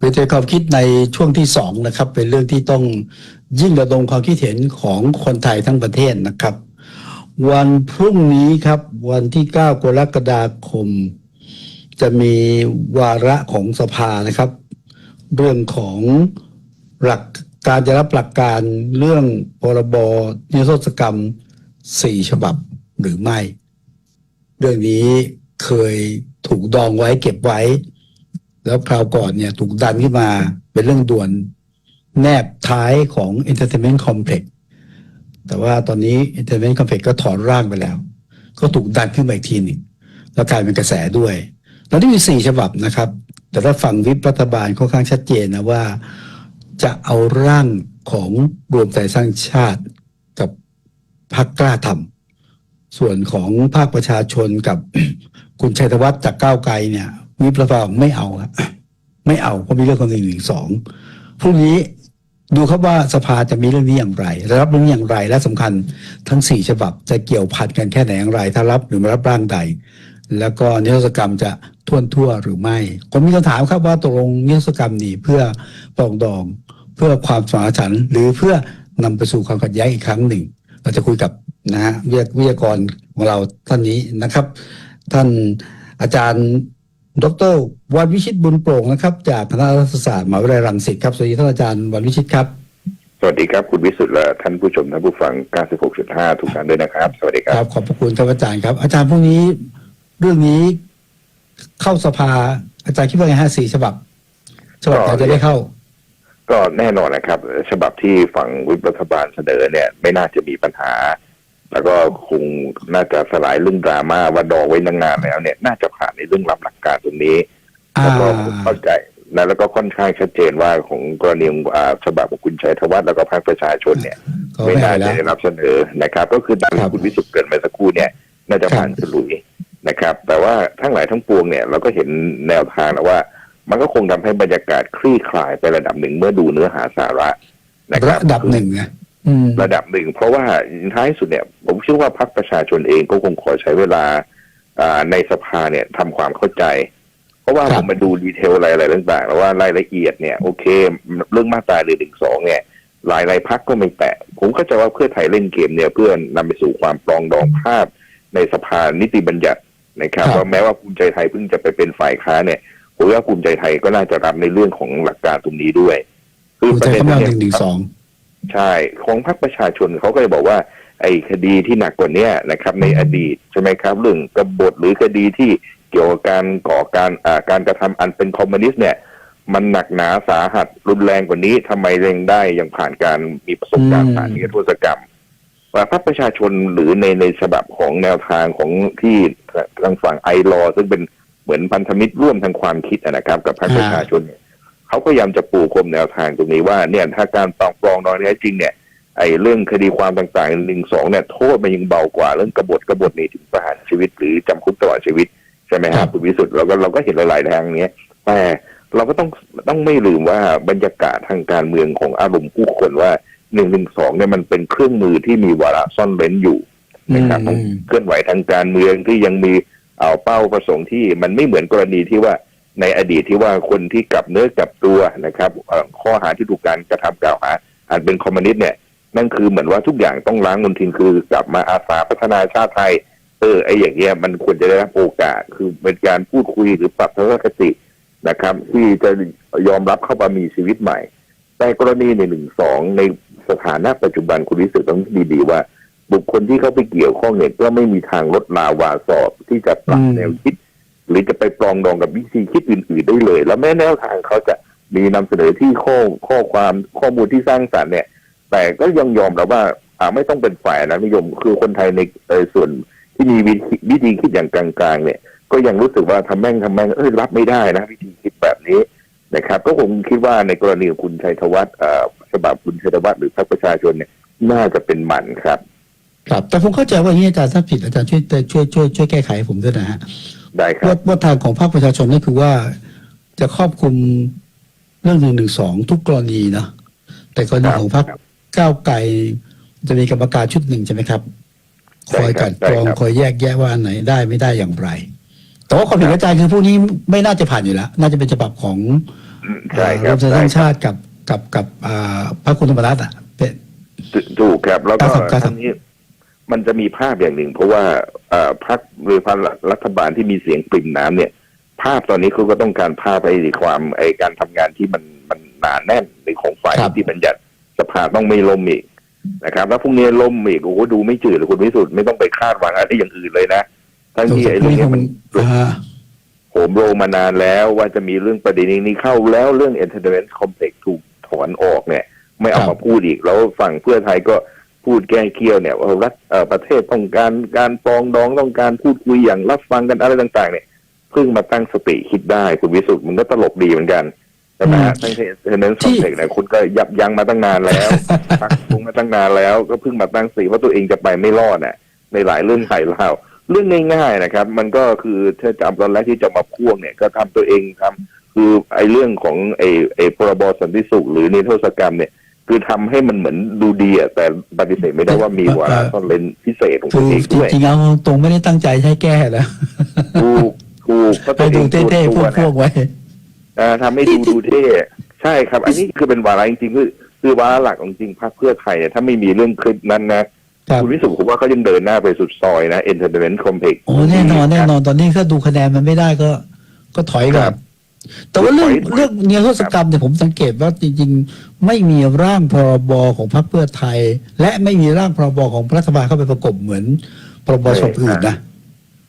เป็นใจความคิดในช่วงที่สองนะครับ เป็นเรื่องที่ต้องยิ่งระดมความคิดเห็นของคนไทยทั้งประเทศนะครับ วันพรุ่งนี้ครับ วันที่ 9 กรกฎาคม จะมีวาระของสภานะครับ เรื่องของหลักการจะรับหลักการเรื่องพรบนิรโทษกรรมสี่ฉบับหรือไม่ เรื่องนี้เคยถูกดองไว้เก็บไว้ แล้วคราวก่อนเนี่ยถูกดันขึ้นมาเป็นเรื่องด่วนแนบท้ายของ Entertainment Complex แต่ว่าตอนนี้ Entertainment Complex ก็ถอนร่างไปแล้ว ก็ถูกดันขึ้นมาอีกทีหนึ่งแล้วกลายเป็นกระแสด้วยแล้วนี่มีสี่ฉบับนะครับ แต่ถ้าฝั่งวิปรัฐบาลค่อนข้างชัดเจนนะว่า จะเอาร่างของรวมใจสร้างชาติกับพรรคกล้าทำส่วนของภาคประชาชนกับคุณชัยธวัฒน์จากก้าวไกลเนี่ย วิปรัฐบาลไม่เอาละไม่เอาเพราะมีเรื่องของหนึ่งหนึ่งสองพรุ่งนี้ดูครับว่าสภาจะมีเรื่องนี้อย่างไรรับเรื่องอย่างไรและสำคัญทั้งสี่ฉบับจะเกี่ยวพันกันแค่ไหนอย่างไร ถ้ารับหรือไม่รับร่างใด แล้วก็นิรโทษกรรมจะท่วนทั่วหรือไม่ผมมีคำถามครับว่าตกลงนิรโทษกรรมนี่เพื่อปองดอง เพื่อความสมานฉันหรือเพื่อนำไปสู่ความขัดแย้งอีกครั้งหนึ่ง เราจะคุยกับนะฮะวิทยากรของเราท่านนี้นะครับ ท่านอาจารย์ ดรวันวิชิตบุญโปร่งนะครับ จากคณะรัฐศาสตร์มหาวิทยาลัยรังสิตครับสวัสดีท่านอาจารย์วันวิชิตครับ สวัสดีครับคุณวิสุทธ์และท่านผู้ชมท่านผู้ฟัง 96.5 ทุกท่านด้วยนะครับ สวัสดีคครัรับบขอบพระคุณครับอาจารย์ครับ อาจารย์พรุ่งนี้เรื่องนี้เข้าสภาอาจารย์คิดว่าไงฮะสี่ฉบับฉบับไหนจะได้เข้า ก็แน่นอนนะครับ ฉบับที่ฝั่งวิปรัฐบาลเสนอเนี่ย ไม่น่าจะมีปัญหา แล้วก็คงน่าจะสลายเรื่องดราม่าว่าดองไว้นานๆแล้วเนี่ย น่าจะผ่านในเรื่องรับหลักการตรงนี้อ่าแล้วก็ผมเข้าใจนะแล้วก็ค่อนข้างชัดเจนว่าของกรณีอ่าฉบับของคุณชัยธวัฒน์แล้วก็พรรคประชาชนเนี่ยเขาไม่ไม่น่าให้จะแล้วได้รับเสนอนะครับ ก็คือดังครับที่คุณวิสุทธ์เกรินมาสักครู่เนี่ยน่าจะผ่านครับฉลุยนะครับ แต่ว่าทั้งหลายทั้งปวงเนี่ยเราก็เห็นแนวทางแล้วว่า มันก็คงทำให้บรรยากาศคลี่คลายไประดับหนึ่งเมื่อดูเนื้อหาสาระนะครัระบดับหนึ่งนะอืม ระดับหนึ่ง เพราะว่าท้ายสุดเนี่ย ผมเชื่อว่าพรรคประชาชนเองก็คงขอใช้เวลาอ่าในสภาเนี่ยทำความเข้าใจ เพราะว่าครัผบมมาดูดีเทลอะไรอะไรต่างๆแล้วว่ารายละเอียดเนี่ยโอเค เรื่องมาตราหนึ่งหนึ่งสองเนี่ยหลายรายพักก็ไม่แตะ ผมเข้าใจว่าเพื่อไทยเล่นเกมเนี่ยเพื่อนำไปสู่ความปรองดองภาพในสภานิติบัญญัตินะครับครับว่าแม้ว่าภูมิใจไทยเพิ่งจะไปเป็นฝ่ายค้านเนี่ยผมว่าภูมิใจไทยก็น่าจะรับในเรื่องของหลักการตรงนี้ด้วยคุณใจเข้ามาหเยนึ่งหนึ่งสอง ใช่ของพรรคประชาชนเขาก็เลยบอกว่า ไอ้คดีที่หนักกว่าเนี้ยนะครับ ในอดีตใช่ไหมครับเรื่องกบฏหรือคดีที่เกี่ยวกับการก่อการอ่าการกระทำอันเป็นคอมมิวนิสต์เนี่ย มันหนักหนาสาหัสรุนแรงกว่านี้ทำไมเร่งได้ยังผ่านการมีประสบการณ์ผ่านนิรโทษกรรมว่าพรรคประชาชนหรือในในฉบับของแนวทางของที่ทางฝั่งไอรอซึ่งเป็นเหมือนพันธมิตรร่วมทางความคิดนะครับ กับพรรคประชาชนเนี่ย เขาก็พยายามจะปูพรมแนวทางตรงนี้ว่าเนี่ยถ้าการปรองปรองดองแท้จริงเนี่ยไอ้เรื่องคดีความต่างๆหนึ่งสองเนี่ยโทษมันยังเบากว่าเรื่องกบฏกบฏนี่ถึงประหารชีวิต หรือจำคุกตลอดชีวิตใช่ไหมคครัรับบคุณวิสุทธ์เราก็เราก็เห็นหลายๆทางเนี้ยแต่เราก็ต้องต้องไม่ลืมว่าบรรยากาศทางการเมืองของอารมณ์ผู้คนว่าหนึ่งหนึ่งสองเนี่ยมันเป็นเครื่องมือที่มีวาระซ่อนเร้นอยู่นะครับอืมเคลื่อนไหวทางการเมืองที่ยังมีเอาเป้าประสงค์ที่มันไม่เหมือนกรณีที่ว่า ในอดีตที่ว่าคนที่กลับเนื้อกลับตัวนะครับเอ่อข้อหาที่ถูกการกระทำกล่าวหาอาจเป็นคอมมิวนิสต์เนี่ยนั่นคือเหมือนว่าทุกอย่างต้องล้างมลทินคือกลับมาอาสาพัฒนาชาติไทย เออไอ้อย่างเงี้ยมันควรจะได้รับโอกาสคือเป็นการพูดคุยหรือปรับทัศนคตินะครับ ที่จะยอมรับเข้ามามีชีวิตใหม่ แต่กรณีในหนึ่งสองในสถานะปัจจุบันคุณวิสุทธ์ต้องดีๆว่า บุคคลที่เข้าไปเกี่ยวข้องเนี่ยก็ไม่มีทางลดลาวาสอบที่จะปรับอืมแนวคิด หรือจะไปปรองดองกับวิธีคิดอื่น ๆ ได้เลย แล้วแม้แนวทางเขาจะมีนำเสนอที่ข้อข้อความข้อมูลที่สร้างสรรค์เนี่ย แต่ก็ยังยอมรับว่าไม่ต้องเป็นฝ่ายนะนิยม คือคนไทยในส่วนที่มีวิธีวิธีคิดอย่างกลางๆ เนี่ย ก็ยังรู้สึกว่าทำแม่งทำแม่งเอ้ยรับไม่ได้นะวิธีคิดแบบนี้นะครับ ก็คงคิดว่าในกรณีของคุณชัยธวัฒน์อ่อฉบับคุณชัยธวัฒน์หรือพรรคประชาชนเนี่ยน่าจะเป็นหมันครับ ครับ แต่ผมเข้าใจว่าอย่างนี้อาจารย์ถ้าผิดอาจารย์ช่วยช่วยช่วยช่วยแก้ไขผมด้วยนะฮะ ได้ครัว่าบว่าทางของภาคประชาชนนี่คือว่าจะครอบคลุมเรื่องหนึ่งหนึ่งสองทุกกรณีนะแต่กรณีครับของพรรคครับก้าวไกลจะมีกรรมการชุดหนึ่งใช่ไหมครับใช่คอยครักับนกรองใช่ครับคอยแยกแยะว่าอันไหนได้ไม่ได้อย่างไร แต่ว่าความเห็นอาจารย์คือผู้นี้ไม่น่าจะผ่านอยู่แล้ว น่าจะเป็นฉบับของอืมใช่ครับรวมไทยสใช่ร้างครับชาติกับกับกับอ่าพระคุณธรรมรัตน์อะเป็นถูกครับแล้วก็ครับครับทั้งนี้ มันจะมีภาพอย่างหนึ่ง เพราะว่าเอ่อพรรคหรือพรรครัฐบาลที่มีเสียงปริ่มน้ำเนี่ย ภาพตอนนี้เขาก็ต้องการภาพไอ้ความไอ้การทำงานที่มันมันหนาแน่นในของฝ่ายครับที่บัญญัติสภาต้องไม่ล่มอีกนะครับ แล้วพรุ่งนี้ล่มอีกโอ้โหดูไม่จืดเลยคุณวิสุทธ์ไม่ต้องไปคาดหวังอะไรอย่างอื่นเลยนะทั้งที่ไอ้เรื่องนี้มันอ่าโหมโรงมานานแล้วว่าจะมีเรื่องประเด็นนี้เข้าแล้วเรื่อง entertainment complex ถูกถอนออกเนี่ย ไม่เอาครับมาพูดอีกแล้วฝั่งเพื่อไทยก็ พูดแก้เคี้ยวเนี่ยว่ารัฐเอ่อประเทศต้องการการปรองดองต้องการพูดคุยอย่างรับฟังกันอะไรต่าง ๆ เนี่ยเพิ่งมาตั้งสติคิดได้คุณวิสุทธ์มันก็ตลกดีเหมือนกันใช่ไหมฮะทั้งที่ entertainment complex เนี่ยคุณก็ยับยั้งมาตั้งนานแล้วพักคุงมาตั้งนานแล้วก็เพิ่งมาตั้งสติว่าตัวเองจะไปไม่รอดน่ะในหลายเรื่องหลายราวเรื่องง่ายๆนะครับ มันก็คือถ้าจำตอนแรกที่จะมาพ่วงเนี่ยก็ทำตัวเองทำคือไอ้เรื่องของไอ้ไอ้พรบสันติสุขหรือนิรโทษกรรมเนี่ย คือทำให้มันเหมือนดูดีอะแต่ปฏิเสธไม่ได้ว่ามีวาระซ่อนเร้นพิเศษของคืตัวอเองจด้วยริงๆเอาตรงไม่ได้ตั้งใจให้แก้แล้วถูกถูกก็ไปตัวเอดูงเท่ๆพตัววกๆไว้อ่าทำให้ดูดูเท่ใช่ครับ อันนี้คือเป็นวาระจริงๆคือคือวาระหลักของจริงพรรคเพื่อไทยเนี่ยถ้าไม่มีเรื่องคลิปนั้นนะครับ คุณวิสุทธิ์ผมว่าเขายังเดินหน้าไปสุดซอยนะ entertainment complex โอ้แน่นอนแน่นอนตอนนี้ถ้าดูคะแนนมันไม่ได้ก็ ก็ถอยก่อครันบแต่ว่าเรื่องถอยเรื่องเนียโทษกรรมเนี่ยผมสังเกตว่าจริงๆ ไม่มีร่างพรบของพรรคเพื่อไทย และไม่มีร่างพรบของรัฐบาลเข้าไปประกบเหมือนพรบฉบับอื่นนะ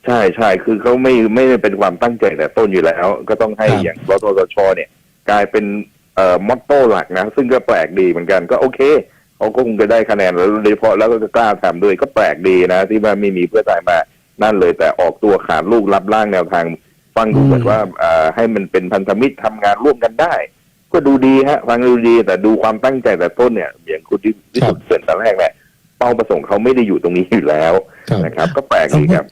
ใช่ใช่คือเขาไม่ไม่ได้เป็นความตั้งใจแต่ต้นอยู่แล้ว ก็ต้องให้ครับอย่างรทชเนี่ย กลายเป็นเอ่อมอตโต้หลักนะซึ่งก็แปลกดีเหมือนกันก็โอเคเขาก็คงจะได้คะแนนแล้วโดยเฉพาะแล้วก็จะกล้าทำด้วยก็แปลกดีนะ ที่ว่าไม่มีเพื่อไทยมานั่นเลยแต่ออกตัวขาดลูกรับร่างแนวทาง ฟังดูอืมเหมือนว่าเอ่อให้มันเป็นพันธมิตรทำงานร่วมกันได้ ก็ดูดีฮะฟังดูดีแต่ดูความตั้งใจแต่ต้นเนี่ยอย่างคุณที่ที่สุดเกินแต่แรกเนี่ยเป้าประสงค์เขาไม่ได้อยู่ตรงนี้อยู่แล้วครับนะครับ ก็แปลกดีครับ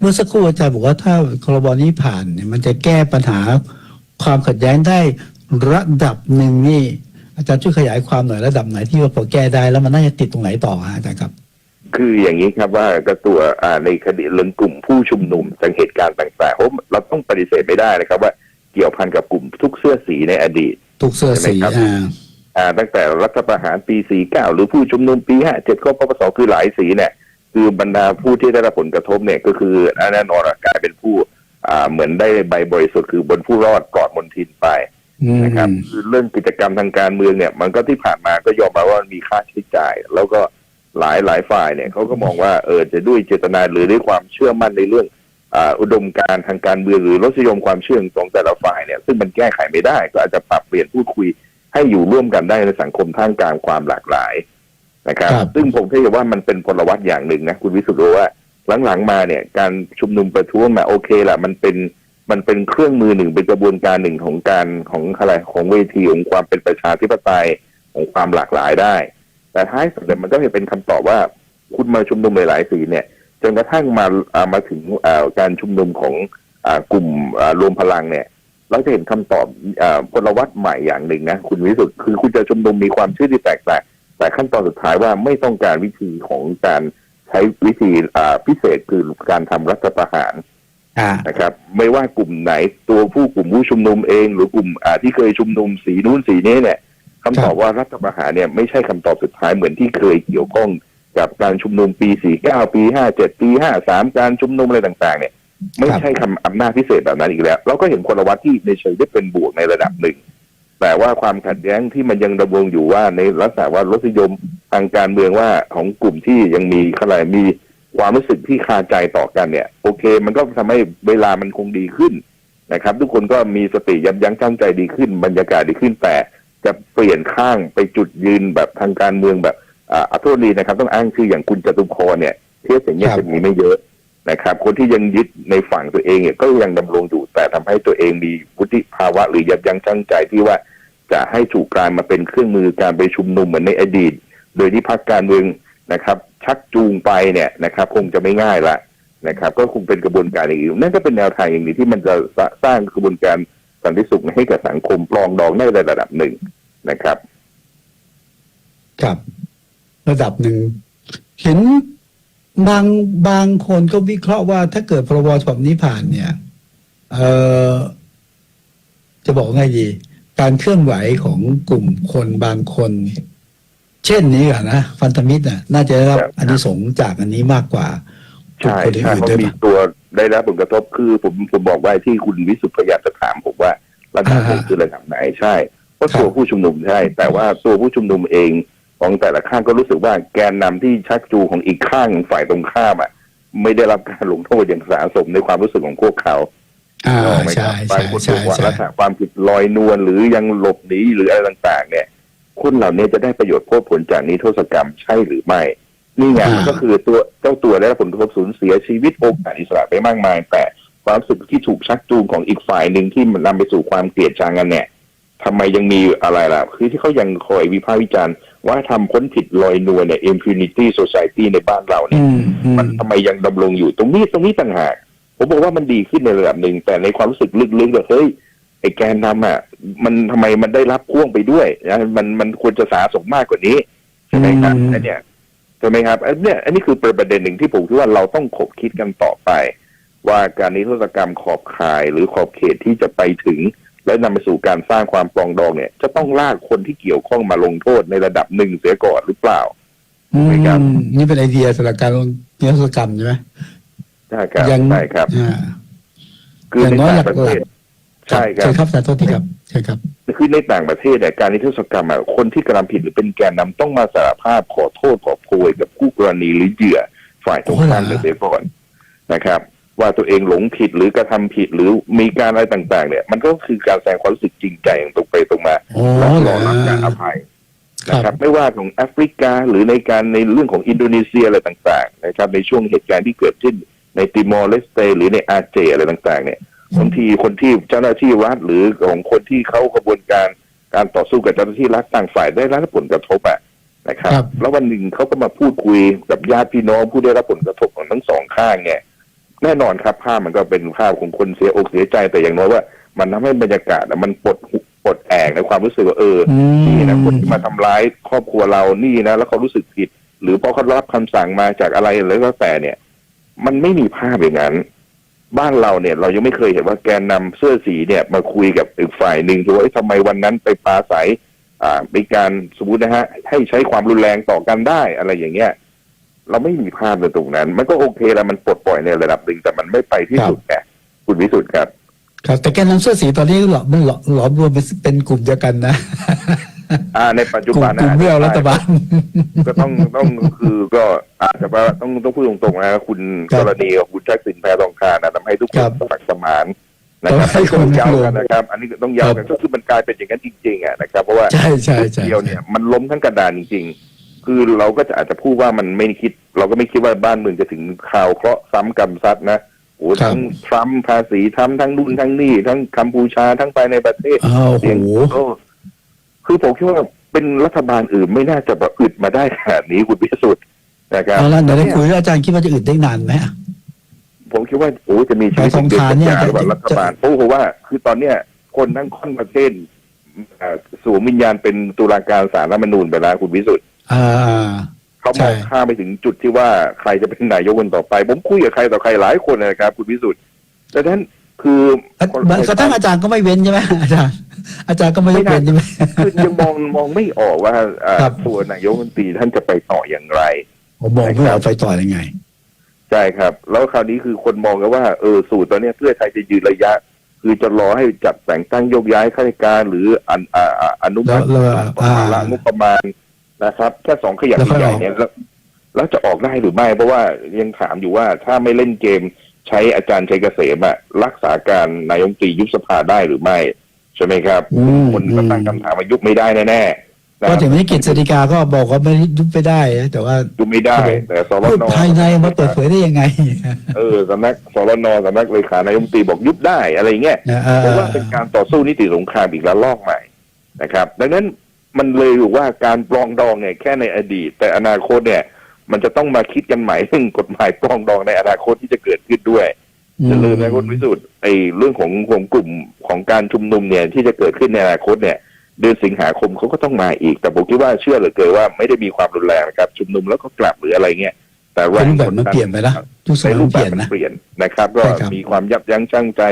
เมื่อสักครู่อาจารย์บอกว่าถ้าครบนี้ผ่านเนี่ยมันจะแก้ปัญหาความขัดแย้งได้ระดับหนึ่งนี่ อาจารย์ช่วยขยายความหน่อยระดับไหนที่ว่าพอแก้ได้แล้วมันน่าจะติดตรงไหนต่อฮะอาจารย์ครับ คืออย่างนี้ครับว่ากระตัวอ่าในคดีเรื่องกลุ่มผู้ชุมนุมจากเหตุการณ์ต่างๆเพราะเราต้องปฏิเสธไม่ได้นะครับว่าเกี่ยวพันกับกลุ่มทุกเสื้อสีในอดีต ทุกเสื้อสีใช่ไหมครับอ่าอ่าตั้งแต่รัฐประหารปี 49 หรือผู้ชุมนุมปี 57ข้อปปสคือหลายสีเนี่ย คือบรรดาผู้ที่ได้รับผลกระทบเนี่ยก็คือแน่นอนอะกลายเป็นผู้อ่าเหมือนได้ใบบริสุทธิ์คือบนผู้รอดปลอดมนทินไปอืมนะครับคือเรื่องกิจกรรมทางการเมืองเนี่ย มันก็ที่ผ่านมาก็ยอมรับว่ามันมีค่าใช้จ่าย แล้วก็หลายหลายฝ่ายเนี่ยเขาก็มองว่าเออจะด้วยเจตนาหรือด้วยความเชื่อมั่นในเรื่อง อ่าอุดมการณ์ทางการเมืองหรือรสนิยมความเชื่อของแต่ละฝ่ายเนี่ยซึ่งมันแก้ไขไม่ได้ ก็อาจจะปรับเปลี่ยนพูดคุยให้อยู่ร่วมกันได้ในสังคมท่ามกลางความหลากหลายนะครับครับซึ่งผมคิดว่ามันเป็นพลวัตอย่างหนึ่งนะคุณวิสุทธิ์รู้ว่าหลังๆมาเนี่ยการชุมนุมประท้วงมาโอเคแหละมันเป็นมันเป็นเครื่องมือหนึ่งเป็นกระบวนการหนึ่งของการของอะไรของเวทีของความเป็นประชาธิปไตยของความหลากหลายได้ แต่ท้ายสุดเนี่ยมันก็จะเป็นคำตอบว่า คุณมาชุมนุมหลายๆสีเนี่ย จนกระทั่งมาอ่ามาถึงอ่าการชุมนุมของอ่ากลุ่มอ่ารวมพลังเนี่ยเราจะเห็นคำตอบอาพลวัตใหม่อย่างหนึ่งนะคุณวิสุทธ์คือคุณจะชุมนุมมีความเชื่อที่แตกต่างแต่ขั้นตอนสุดท้ายว่าไม่ต้องการวิธีของการใช้วิธีอ่าพิเศษคือการทำรัฐประหารอ่านะครับ ไม่ว่ากลุ่มไหนตัวผู้กลุ่มผู้ชุมนุมเอง หรือกลุ่มอ่าที่เคยชุมนุมสีนู้นสีนี้เนี่ยคำตอบว่ารัฐประหารเนี่ยไม่ใช่คำตอบสุดท้ายเหมือนที่เคยเกี่ยวข้อง กับการชุมนุมปี 49 ปี 57 ปี 53 การชุมนุมอะไรต่างๆ เนี่ย ไม่ใช่คำอำนาจพิเศษแบบนั้นอีกแล้ว เราก็เห็นพละวัตที่ในเชิงได้เป็นบวกในระดับหนึ่ง แต่ว่าความขัดแย้งที่มันยังดำรงอยู่ว่าในลักษณะว่ารสนิยมทางการเมืองว่าของกลุ่มที่ยังมีอะไรมีความรู้สึกที่คาใจต่อกันเนี่ย โอเค มันก็ทำให้เวลามันคงดีขึ้นนะครับ ทุกคนก็มีสติยับยั้งชั่งใจดีขึ้น บรรยากาศดีขึ้นแต่จะเปลี่ยนข้างไปจุดยืนแบบทางการเมืองแบบ อ่าอัโทษดีนะครับต้องอ้างชื่ออย่างคุณจตุพรเนี่ยเทสอย่างเงี้ยครับจะมีไม่เยอะนะครับ คนที่ยังยึดในฝั่งตัวเองเนี่ยก็ยังดำรงอยู่แต่ทำให้ตัวเองมีวุฒิภาวะ หรือยับยั้งชั่งใจที่ว่าจะให้ถูกกลายมาเป็นเครื่องมือการไปชุมนุมเหมือนในอดีต โดยที่พรรคการเมืองนะครับ ชักจูงไปเนี่ยนะครับ คงจะไม่ง่ายละนะครับ ก็คงเป็นกระบวนการอย่างอื่นนั่นก็เป็นแนวทางอย่างหนี้ที่มันจะสร้างกระบวนการสันติสุขให้กับสังคมปลองดองได้ในระดับหนึ่งนะครับ ครับ ระดับหนึ่ง เห็นบางบางคนก็วิเคราะห์ว่าถ้าเกิดพรบฉบับนี้ผ่านเนี่ย เออจะบอกไงดีกการเคลื่อนไหวของกลุ่มคนบางคน เช่นนี้อะนะฟันธมิตรน่ะ น่าจะได้รับครับอันนี้สงส์จากอันนี้มากกว่าใช่คนใช่อื่นเพราะด้วยมีปะตัวได้รับผลกระทบคือผมผมบอกไว้ที่คุณวิสุทธิ์พยายามจะถามผมว่าระดับหนึ่งอ่าฮะคือระดับไหนใช่เพราะครับตัวผู้ชุมนุมใช่ แต่ว่าตัวผู้ชุมนุมเอง ของแต่ละข้างก็รู้สึกว่าแกนนำที่ชักจูงของอีกข้างฝ่ายตรงข้ามอะไม่ได้รับการลงโทษอย่างสาสมในความรู้สึกของพวกเขาอ่าถูกไหมคใช่รับบางใช่คนใช่บอกว่าใช่ลักษณะความผิดลอยนวลหรือยังหลบหนีหรืออะไรต่างๆ เนี่ย คนเหล่านี้จะได้ประโยชน์โทษผลจากนิรโทษกรรมใช่หรือไม่ นี่ไงมันก็คือตัวเจ้าตัวได้รับผลกระทบสูญเสียชีวิตโอกาสอิสระไปมากมาย แต่ความรู้สึกที่ถูกชักจูงของอีกฝ่ายหนึ่งที่มันนำไปสู่ความเกลียดชังกันเนี่ยทำไมยังมีอะไรล่ะ คือที่เขายังคอยวิพากษ์วิจารณ์ ว่าทำพ้นผิดลอยนวลเนี่ย impunity society ในบ้านเราเนี่ยอืมอืมมันทำไมยังดำรงอยู่ตรงนี้ตรงนี้ต่างหาก ผมบอกว่ามันดีขึ้นในระดับหนึ่ง แต่ในความรู้สึกลึกๆแบบเฮ้ยไอ้แกนนำอะมันทำไมมันได้รับพ่วงไปด้วยนะมันมันควรจะสาสมมากกว่านี้ใช่ไหมครับอืมอันเนี้ยใช่ไหมครับอันเนี้ยอันนี้คือประเด็นหนึ่งที่ผมคิดว่าเราต้องขบคิดกันต่อไป ว่าการนิรโทษกรรมขอบข่ายหรือขอบเขตที่จะไปถึง และนำไปสู่การสร้างความปรองดองเนี่ย จะต้องลากคนที่เกี่ยวข้องมาลงโทษในระดับหนึ่งเสียก่อนหรือเปล่าอืมไหมครับนี่เป็นไอเดียสำหรับการลงนิรโทษกรรมใช่ไหมใช่ครับยังใช่ครับอ่าคืออย่างในน้อยต่างประเทศหลักใช่ครัใช่บครับสาธุทีครับใช่ครับ คือในต่างประเทศเนี่ยการนิรโทษกรรมอะคนที่กระทำผิดหรือเป็นแกนนำต้องมาสารภาพขอโทษขอโพยกับคู่กรณีหรือเหยื่อฝ่ายตรงข้ามโอ้เหรอเสียก่อนนะครับ ว่าตัวเองหลงผิดหรือกระทำผิดหรือมีการอะไรต่าง ๆ เนี่ย มันก็คือการแสดงความรู้สึกจริงใจอย่างตรงไปตรงมาอ๋อและเหรรออรับการอภัยคนะครัรับบไม่ว่าของแอฟริกาหรือในการในเรื่องของอินโดนีเซียอะไรต่างๆนะครับในช่วงเหตุการณ์ที่เกิดขึ้นในติมอร์เลสเตหรือในอาเจอะไรต่างๆ เนี่ยบางทีคนที่เจ้าหน้าที่รัฐหรือของคนที่เขากระบวนการการต่อสู้กับเจ้าหน้าที่รัฐต่างฝ่ายได้รับผลกระทบอะนะครับครับ แล้ววันหนึ่งเขาก็มาพูดคุยกับญาติพี่น้องผู้ได้รับผลกระทบของทั้งสองข้างเนี่ย แน่นอนครับภาพมันก็เป็นภาพของคนเสียอกเสียใจแต่อย่างน้อยว่า มันทำให้บรรยากาศอะมันปลดหุปลดแอกในความรู้สึกว่าเอออืมนี่นะคนที่มาทำร้ายครอบครัวเรานี่นะแล้วเขารู้สึกผิด หรือเพราะเขารับคำสั่งมาจากอะไรแล้วก็แต่เนี่ย มันไม่มีภาพอย่างนั้น บ้านเราเนี่ย เรายังไม่เคยเห็นว่าแกนนำเสื้อสีเนี่ย มาคุยกับอีกฝ่ายหนึ่งว่าเอ้ยทำไมวันนั้นไปปราศัยอ่ามีการสมมตินะฮะ ให้ใช้ความรุนแรงต่อกันได้อะไรอย่างเงี้ย เราไม่มีภาพในตรงนั้น มันก็โอเคแล้วมันปลดปล่อยในระดับหนึ่งแต่มันไม่ไปที่ครับสุดไงคุณวิสุทธ์ครับ ครับ แต่แกนนำเสื้อสีตอนนี้หลอมมันหลอมหลอมรวมเป็นเป็นกลุ่มเดียวกันนะอ่าในปัจกจุลุ่มบันกลุ่มนะเรียวรัฐบาลก็ต้องต้องคือก็อาจจะว่าต้องต้องพูดตรงๆนะคุณครักบรณีของคุณชักสินแพรทองคารนะทำให้ทุกคครันบสมัครสมานนะครับต้องให้คนต้องย้ำกันรวมนะครับ อันนี้ก็ต้องย้ำกันก็คือมันกลายเป็นอย่างนั้นจริงๆอะนะครับเพราะว่าใช่ใช่ใช่เดียวเนี่ยมันล้มทั้งกระดานจริงๆ คือเราก็จะอาจจะพูดว่ามันไม่คิด เราก็ไม่คิดว่าบ้านเมืองจะถึงข่าวเคราะห์ซ้ำกรรมซัดนะโอ้โหทั้งทรัมป์ภาษีทำทั้งนู่นทั้งนี่ทั้งกัมพูชาทั้งภายในประเทศอ้าวโหเสียงโอ้คือผมคิดว่าเป็นรัฐบาลอื่นไม่น่าจะแบบอึดมาได้ขนาดนี้คุณพิสุทธิ์นะครับเอาละเดี๋ยวได้คุยแล้วอาจารย์คิดว่าจะอึดได้นานไหมผมคิดว่าโอ้จะมีชีวิตไปทงเดือนทานกันเนี่ยยาระหว่างจะรัฐบาลเพราะว่า คือตอนเนี้ยคนทั้งค่อนประเทศอ่าสวมวิญญาณเป็นตุลาการศาลรัฐธรรมนูญไปแล้วคุณวิสุทธิ์ อ่า เขามองใช่ ข้ามไปถึงจุดที่ว่าใครจะเป็นนายกคนต่อไป ผมคุยกับใครต่อใครหลายคนเลยนะครับ คุณวิสุทธิ์ดังนั้นคืออะกระทั่งอาจารย์ก็ไม่เว้นใช่ไหมอาจารย์อาจารย์ก็ไม่ยกเว้นใช่ไหม คือยังมองมองไม่ออกว่าอ่าครับ ตัวนายกรัฐมนตรีท่านจะไปต่ออย่างไร ผมบอกไม่เอาไปต่อยังไง ใช่ครับ แล้วคราวนี้คือคนมองกันว่าเออสูตรตอนเนี้ยเพื่อไทยจะยืนระยะ คือจะรอให้จัดแต่งตั้งโยกย้ายข้าราชการหรืออันอ่าอ่าอนุมัติแล้วแล้วภาระอ่างงบประมาณ นะครับแค่สองขยักแล้วค่อยใหญ่ออกๆเนี่ยแล้วแล้วจะออกได้หรือไม่ เพราะว่ายังถามอยู่ว่าถ้าไม่เล่นเกมใช้อาจารย์ชัยเกษมอะรักษาการนายกรัฐมนตรียุบสภาได้หรือไม่ใช่ไหมครับ อืม คนก็ตั้งคำถามว่ายุบไม่ได้แน่ๆนะคก็รับถึงนี้กิจสติกาก็บอกว่าไม่ยุบไปได้นะแต่ว่ายุบไม่ได้ แต่สรพูดนภายในมาเปิดเผยได้ยังไงเออสำนักสรนสำนักเลขานายกรัฐมนตรีบอกยุบได้อะไรเงี้ย นะเออเพราะว่าเป็นการต่อสู้นิติสงครามอีกระลอกใหม่นะครับ ดังนั้น มันเลยอยู่ว่าการปลองดองเนี่ยแค่ในอดีต แต่อนาคตเนี่ย มันจะต้องมาคิดกันใหม่เรื่องกฎหมายปลองดองในอนาคตที่จะเกิดขึ้นด้วยอย่าลืมนะคุณวิสุทธ์ไอ้เรื่องของของกลุ่มของการชุมนุมเนี่ยที่จะเกิดขึ้นในอนาคตเนี่ย เดือนสิงหาคมเขาก็ต้องมาอีก แต่ผมคิดว่าเชื่อเหลือเกินว่าไม่ได้มีความรุนแรงนะครับ ชุมนุมแล้วก็กลับหรืออะไรเงี้ยแต่รูปแบบมันเปลี่ยนไปแล้วยุคสในมัยรูมันปเปแบลี่ยบนมันนะเปลี่ยนนะครับ ก็ใช่ครับมีความยับยั้งชั่งใจ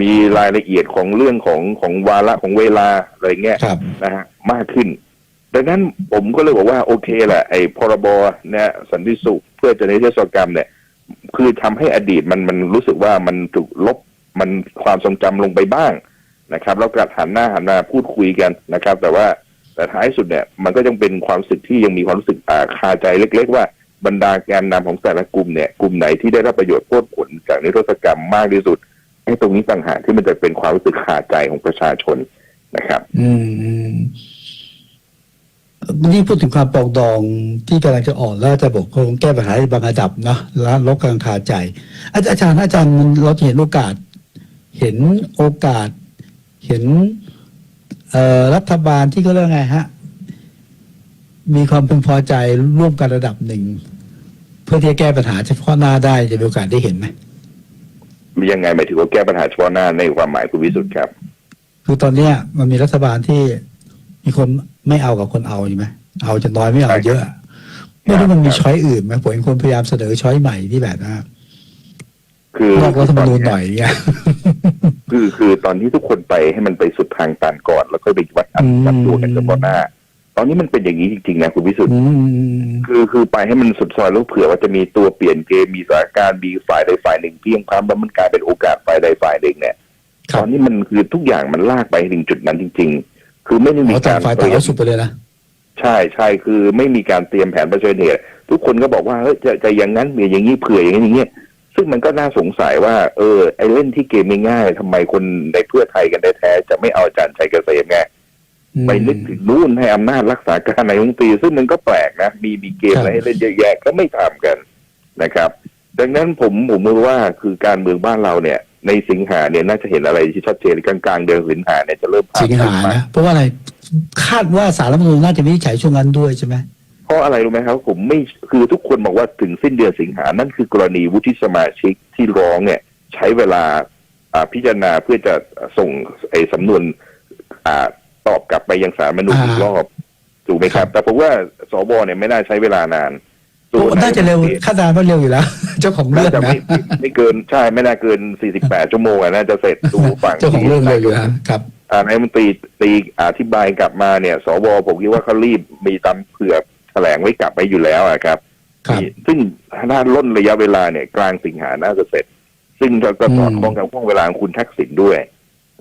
มีรายละเอียดของเรื่องของของวาระของเวลาอะไรเงี้ยครับนะฮะมากขึ้น ดังนั้นผมก็เลยบอกว่าโอเคแหละไอ้พรบเนี่ยสันติสุขเพื่อจะในเทศกรรมเนี่ย คือทำให้อดีตมันมันรู้สึกว่ามันถูกลบมันความทรงจำลงไปบ้างนะครับ แล้วก็หันหน้าหันมาพูดคุยกันนะครับ แต่ว่าแต่ท้ายสุดเนี่ยมันก็ยังเป็นความรู้สึกที่ยังมีความรู้สึกอ่าคาใจเล็ก ๆ ว่าบรรดาแกนนำของแต่ละกลุ่มเนี่ยกลุ่มไหนที่ได้รับประโยชน์โคตรผลจากนิรโทษกรรมมากที่สุด ไอ้ตรงนี้ต่างหากที่มันจะเป็นความรู้สึกคาดใจของประชาชนนะครับ อืมนี่พูดถึงความปองดองที่กำลังจะอ่อกแล้วจะบอกคงแก้ปัญหาในบางระดับนะแล้วลดการคาดใจ อาจารย์อาจารย์มันเราเห็นโอกาส เห็นโอกาส เห็นเอ่อรัฐบาลที่ก็เรียกไงฮะ มีความพึงพอใจร่วมกันระดับหนึ่ง เพื่อที่จะแก้ปัญหาเฉพาะหน้าได้จะมีโอกาสได้เห็นไหม ยังไงหมายถึงว่าแก้ปัญหาเฉพาะหน้าในความหมายคุณวิสุทธ์ครับ คือตอนเนี้ยมันมีรัฐบาลที่มีคนไม่เอากับคนเอาใช่ไหมเอาจะน้อยไม่เอาเยอะไม่รู้มันมีช้อยอื่นไหมผมเห็นคนพยายามเสนอช้อยใหม่ที่แบบว่าคือนอกรัฐธรรมนูญหน่อยเงี้ยคือคือตอนที่ทุกคนไปให้มันไปสุดทางตันก่อน แล้วก็ไปวัดอันอืมวัดตัวกันเฉพาะหน้า ตอนนี้มันเป็นอย่างนี้จริงๆนะคุณวิสุทธ์อืมคือคือไปให้มันสุดซอยแล้วเผื่อว่าจะมีตัวเปลี่ยนเกมมีสถานการณ์มีฝ่ายใดฝ่ายหนึ่งเพียงความแล้วมันกลายเป็นโอกาสฝ่ายใดฝ่ายหนึ่งเนี่ยครัตบอนนี้มันคือทุกอย่างมันลากไปถึงจุดนั้นจริง ๆ คือไม่ได้มีเอาต่ากางรฝ่ายเตต่างรียมเอาสุดไปเลยนะใช่ใช่คือไม่มีการเตรียมแผนเผชิญเหตุทุกคนก็บอกว่าเฮ้ยจะจะอย่างนั้นมีอย่างนี้เผื่ออย่างนี้อย่างนี้ซึ่งมันก็น่าสงสัยว่า เออไอ้เล่นที่เกมง่ายๆทำไมคนในเพื่อไทยกันแท้ๆจะไม่เอาอาจารย์ชัยเกษมไงอืม ไปนึกถึงนู่นให้อำนาจรักษาการนายกรัฐมนตรีซึ่งมันก็แปลกนะมีมีเกมครับอะไรให้เล่นเยอะแยะก็ไม่ทำกันนะครับ ดังนั้นผมผมมองว่าคือการเมืองบ้านเราเนี่ย ในสิงหาเนี่ยน่าจะเห็นอะไรที่ชัดเจนกลางๆเดือนสิงหาเนี่ยจะเริ่มผ่นสิงหานะเพราะว่าอะไรคาดว่าสารรัฐธรรมนูญน่าจะวินิจฉัยช่วงนั้นด้วยใช่ไหมเพราะอะไรรู้ไหมครับผมไม่คือทุกคนบอกว่าถึงสิ้นเดือนสิงหานั่นคือกรณีวุฒิสมาชิกที่ร้องเนี่ยใช้เวลาอ่าพิจารณาเพื่อจะส่งไอ้สำนวนอ่า ตอบกลับไปยังสารมนุษย์อีกรอบถูกไหมครับ แต่ผมว่าสวเนี่ยไม่น่าใช้เวลานานโอ้น่าจะเร็วคาดการณ์ว่าเร็วอยู่แล้ว เจ้าของเรื่น่าองจะนะไม่ไม่ไม่เกินใช่ไม่น่าเกิน 48 ชั่วโมงอะน่าจะเสร็จดูฝั่งเจ้าของเรื่องเร็วอยู่แล้วครับอ่านายกรัฐมนตรีตีอธิบายกลับมาเนี่ย สวผมคิดว่าเขารีบมีตามเผื่อแถลงไว้กลับไปอยู่แล้วอะครับครับซึ่งถ้าล่นระยะเวลาเนี่ยกลางสิงหาน่าจะเสร็จ ซึ่งก็ก็สอดคล้องกับช่วงเวลาของคุณทักษิณด้วย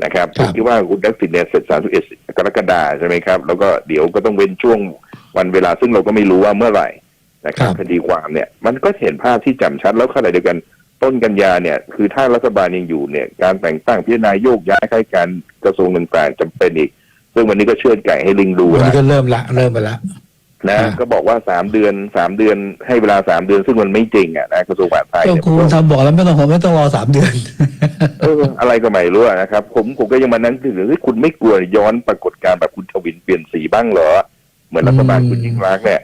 นะครับครัผบมคิดว่าคุณทักษิณเนี่ยเสร็จ 31 กรกฎาคมใช่ไหมครับ แล้วก็เดี๋ยวก็ต้องเว้นช่วงวันเวลาซึ่งเราก็ไม่รู้ว่าเมื่อไหร่นะครับคดีความเนี่ยมันก็เห็นภาพที่แจำชัดแล้วขณะเดียวกันต้นกันยาเนี่ยคือถ้ารัฐบาลยังอยู่เนี่ยการแต่งตั้งพิจารณาโยกย้ายข้าราชการกระทรวงต่างๆจำเป็นอีก ซึ่งวันนี้ก็เชื่อดไก่ให้ลิงดูวันแล้นี้วก็เริ่มละเริ่มไปละ นะอ่าก็บอกว่าสามเดือนสามเดือนให้เวลาสามเดือนซึ่งมันไม่จริงอะนะกระทรวงมหาดไทยเจ้าเนี่ยคุณทำบอกแล้วไม่ต้องผมไม่ต้องรอสามเดือน เอออะไรก็ไม่รู้อะนะครับ ผมผมก็ยังมานั่งคิดถึงเฮ้ยคุณไม่กลัวย้อนปรากฏการณ์แบบคุณทวินเปลี่ยนสีบ้างเหรอ เหมือนรัฐบาลอืมคุณยิ่งรักษณ์เนี่ย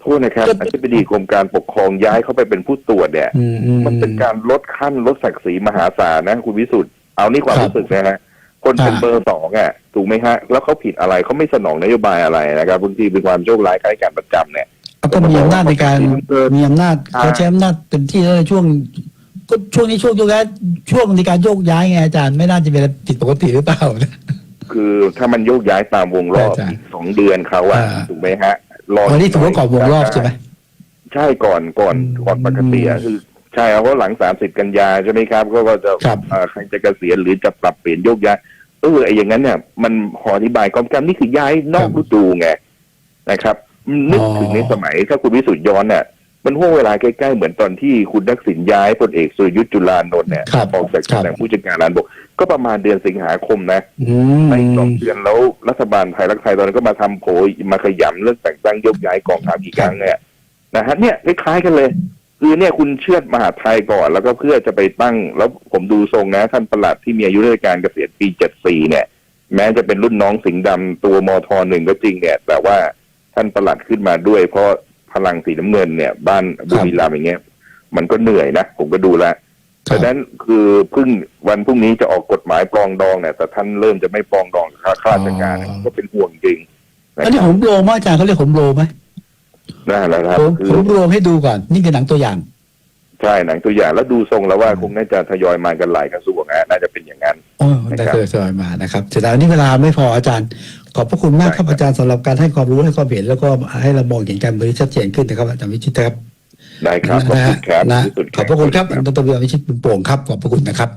โทษนะครับก็อธิบดีกรมการปกครองย้ายเข้าไปเป็นผู้ตรวจเนี่ยอืมอืมันเป็นการลดขั้นลดศักดิ์ศรีมหาศาลนะคุณวิสุทธ์เอานี่ความครับรู้สึกนะฮะคนเป็นอ่าเบอร์สองอะ ถูกไหมฮะ แล้วเขาผิดอะไรเขาไม่สนองนโยบายอะไรนะครับบางทีเป็นความโชคร้ายข้าราชการประจำเนี่ยแล้วก็มีอำนาจในการมีอำนาจอ่าเขาใช้อำนาจเต็มที่แล้วในช่วงก็ช่วงนี้ช่วงโยกย้ายช่วงในการโยกย้ายไงอาจารย์ไม่น่าจะเป็นอะไรผิดปกติหรือเปล่านะคือถ้ามันโยกย้ายตามวงรอบใช่อีกสองเดือนเขาอะอ่าถูกไหมฮะรอวันนี้ถือว่าก่อนวงรอบใช่ไหมใช่ก่อนก่อนอืมก่อนปกติอะคือใช่ครับเพราะหลังสามสิบกันยาใช่ไหมครับ ก็ก็จะครับเอ่อใครจะเกษียณหรือจะปรับเปลี่ยนโยกย้าย เออไอ้อย่างนั้นเนี่ยมันขออธิบายกองกรรมนี่คือย้ายนอกฤดูไงนะครับนึกถึงในสมัยถ้าคุณวิสุทธ์ย้อนเนี่ยมันห่วงเวลาใกล้ๆ เหมือนตอนที่คุณทักษิณย้ายพลเอกสุรยุทธ์จุลานนท์เนี่ยครับออกจากครับตำแหน่งผู้จัดการร้านบก ก็ประมาณเดือนสิงหาคมนะอืมในสองเดือนแล้วรัฐบาลไทยรักไทยตอนนั้นก็มาทำโผยมาขยำเรื่องแต่งตั้งโยกย้ายกองทัพอีกครั้งเนี่ยนะฮะเนี่ยคล้ายๆกันเลย คือเนี่ยคุณเชื่อดมหาดไทยก่อน แล้วก็เพื่อจะไปตั้ง แล้วผมดูทรงนะ ท่านประหลัดที่มีอายุราชการเกษียณปีเจ็ดสี่เนี่ย แม้จะเป็นรุ่นน้องสิงห์ดำตัวมทหนึ่งก็จริงเนี่ย แต่ว่าท่านประหลัดขึ้นมาด้วย เพราะพลังสีน้ำเงินเนี่ย บ้านบุรีรัมย์อย่างเงี้ย มันก็เหนื่อยนะ ผมก็ดูแล้วครับดังนั้นคือเพิ่งวันพรุ่งนี้จะออกกฎหมายปรองดองเนี่ยแต่ท่านเริ่มจะไม่ปรองดองกับข้าข้าราชการเนี่ยก็เป็นห่วงจริงนะอันคนี้รับผมโรมว่าอาจารย์เขาเรียกผมโรไหม นั่นแหละครับผมคือผมโรมให้ดูก่อน นี่คือหนังตัวอย่าง ใช่หนังตัวอย่างแล้วดูทรงแล้วว่าคงน่าจะทยอยมากันหลายกระทรวงนะน่าจะเป็นอย่างนั้นโอ้ได้เคยสอยมานะครับแต่วันนี้เวลาไม่พออาจารย์ ขอบพระคุณมากครับได้ครับอาจารย์สำหรับการให้ความรู้ให้ความเห็นแล้วก็ให้เรามองเห็นการเมืองที่ชัดเจนขึ้นนะครับอาจารย์วิชิตครับได้ครับขอบนะคุณครับนะที่สุดขอบพระคุณครับดรวิชิตบุญโป่งครับขอบพระคุณนะครับ